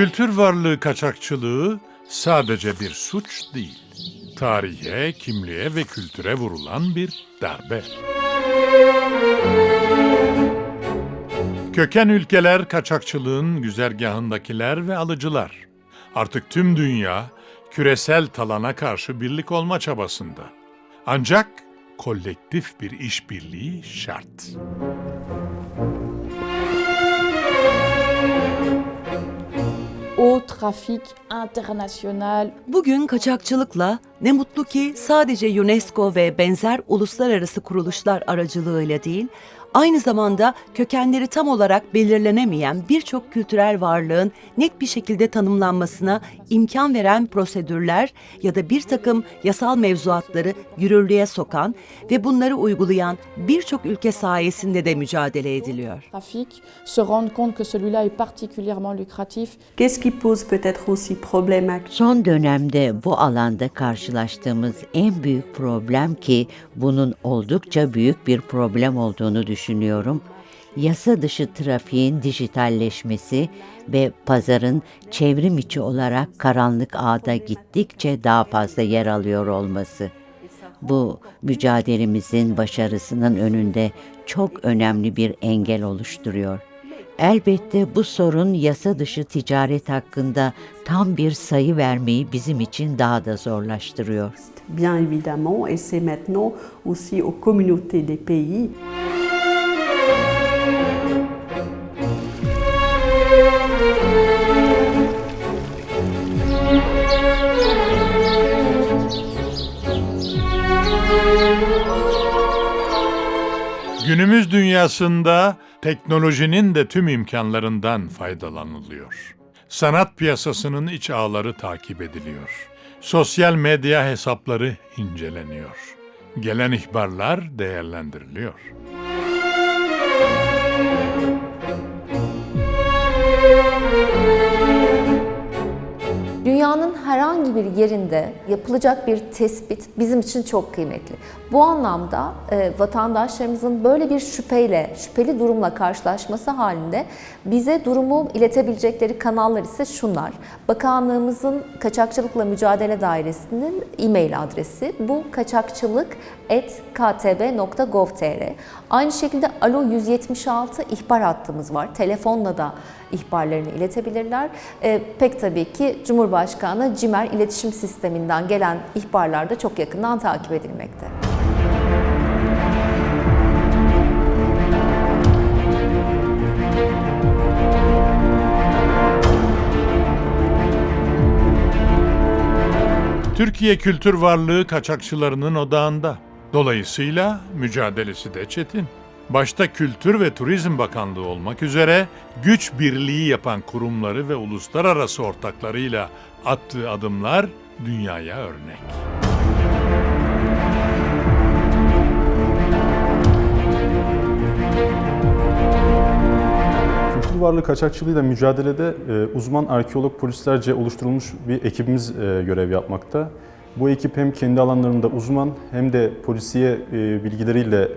Kültür varlığı kaçakçılığı sadece bir suç değil. Tarihe, kimliğe ve kültüre vurulan bir darbe. Köken ülkeler kaçakçılığın güzergahındakiler ve alıcılar. Artık tüm dünya küresel talana karşı birlik olma çabasında. Ancak kolektif bir işbirliği şart. Trafic international. Bugün kaçakçılıkla ne mutlu ki sadece UNESCO ve benzer uluslararası kuruluşlar aracılığıyla değil, aynı zamanda kökenleri tam olarak belirlenemeyen birçok kültürel varlığın net bir şekilde tanımlanmasına imkan veren prosedürler ya da bir takım yasal mevzuatları yürürlüğe sokan ve bunları uygulayan birçok ülke sayesinde de mücadele ediliyor. Trafic se rendre compte que celui-là est particulièrement lucratif Qu'est-ce qui pose peut-être aussi problème à Son dönemde bu alanda karşılaştığımız en büyük problem ki bunun oldukça büyük bir problem olduğunu düşünüyorum. Yasa dışı trafiğin dijitalleşmesi ve pazarın çevrim içi olarak karanlık ağda gittikçe daha fazla yer alıyor olması. Bu mücadelemizin başarısının önünde çok önemli bir engel oluşturuyor. Elbette bu sorun yasa dışı ticaret hakkında tam bir sayı vermeyi bizim için daha da zorlaştırıyor. Bien évidemment, et c'est maintenant aussi aux communautés des pays Günümüz dünyasında teknolojinin de tüm imkanlarından faydalanılıyor. Sanat piyasasının iç ağları takip ediliyor. Sosyal medya hesapları inceleniyor. Gelen ihbarlar değerlendiriliyor. Bir yerinde yapılacak bir tespit bizim için çok kıymetli. Bu anlamda e, vatandaşlarımızın böyle bir şüpheyle, şüpheli durumla karşılaşması halinde bize durumu iletebilecekleri kanallar ise şunlar. Bakanlığımızın Kaçakçılıkla Mücadele Dairesi'nin e-mail adresi bu kaçakçılık.ktb.gov.tr Aynı şekilde Alo 176 ihbar hattımız var. Telefonla da ihbarlarını iletebilirler. E, pek tabii ki Cumhurbaşkanı CİMER iletişim sisteminden gelen ihbarlar da çok yakından takip edilmekte. Türkiye kültür varlığı kaçakçılarının odağında. Dolayısıyla mücadelesi de çetin. Başta Kültür ve Turizm Bakanlığı olmak üzere güç birliği yapan kurumları ve uluslararası ortaklarıyla attığı adımlar dünyaya örnek. Kültür varlığı kaçakçılığıyla mücadelede e, uzman arkeolog polislerce oluşturulmuş bir ekibimiz e, görev yapmakta. Bu ekip hem kendi alanlarında uzman hem de polisiye e, bilgileriyle e,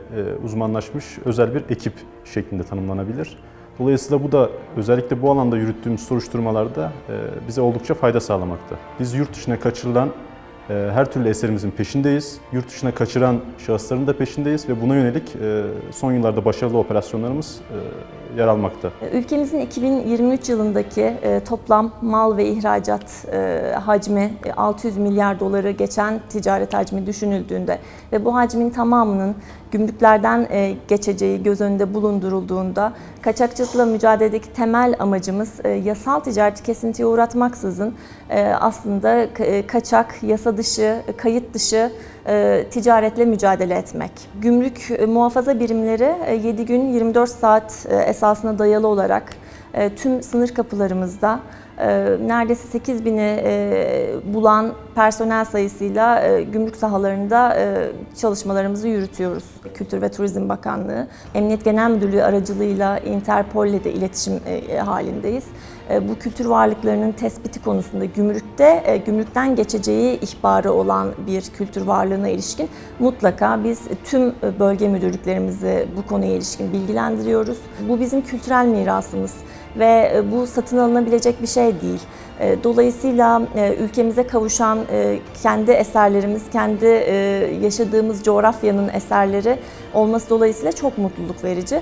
uzmanlaşmış özel bir ekip şeklinde tanımlanabilir. Dolayısıyla bu da özellikle bu alanda yürüttüğümüz soruşturmalarda e, bize oldukça fayda sağlamakta. Biz yurt dışına kaçırılan her türlü eserimizin peşindeyiz. Yurt dışına kaçıran şahısların da peşindeyiz ve buna yönelik son yıllarda başarılı operasyonlarımız yer almakta. Ülkemizin 2023 yılındaki e, toplam mal ve ihracat e, hacmi e, 600 milyar doları geçen ticaret hacmi düşünüldüğünde ve bu hacmin tamamının gümrüklerden e, geçeceği göz önünde bulundurulduğunda kaçakçılıkla mücadeledeki temel amacımız e, yasal ticareti kesintiye uğratmaksızın e, aslında e, kaçak, yasa dışı, kayıt dışı e, ticaretle mücadele etmek. Gümrük e, muhafaza birimleri e, 7 gün 24 saat e, esasına dayalı olarak e, tüm sınır kapılarımızda e, neredeyse 8 bini e, bulan personel sayısıyla e, gümrük sahalarında e, çalışmalarımızı yürütüyoruz. Kültür ve Turizm Bakanlığı, Emniyet Genel Müdürlüğü aracılığıyla Interpol ile de iletişim halindeyiz. Bu kültür varlıklarının tespiti konusunda gümrükte, gümrükten geçeceği ihbarı olan bir kültür varlığına ilişkin mutlaka biz tüm bölge müdürlüklerimizi bu konuya ilişkin bilgilendiriyoruz. Bu bizim kültürel mirasımız. Ve e, bu satın alınabilecek bir şey değil. E, Dolayısıyla e, ülkemize kavuşan kendi eserlerimiz, kendi yaşadığımız coğrafyanın eserleri olması dolayısıyla çok mutluluk verici.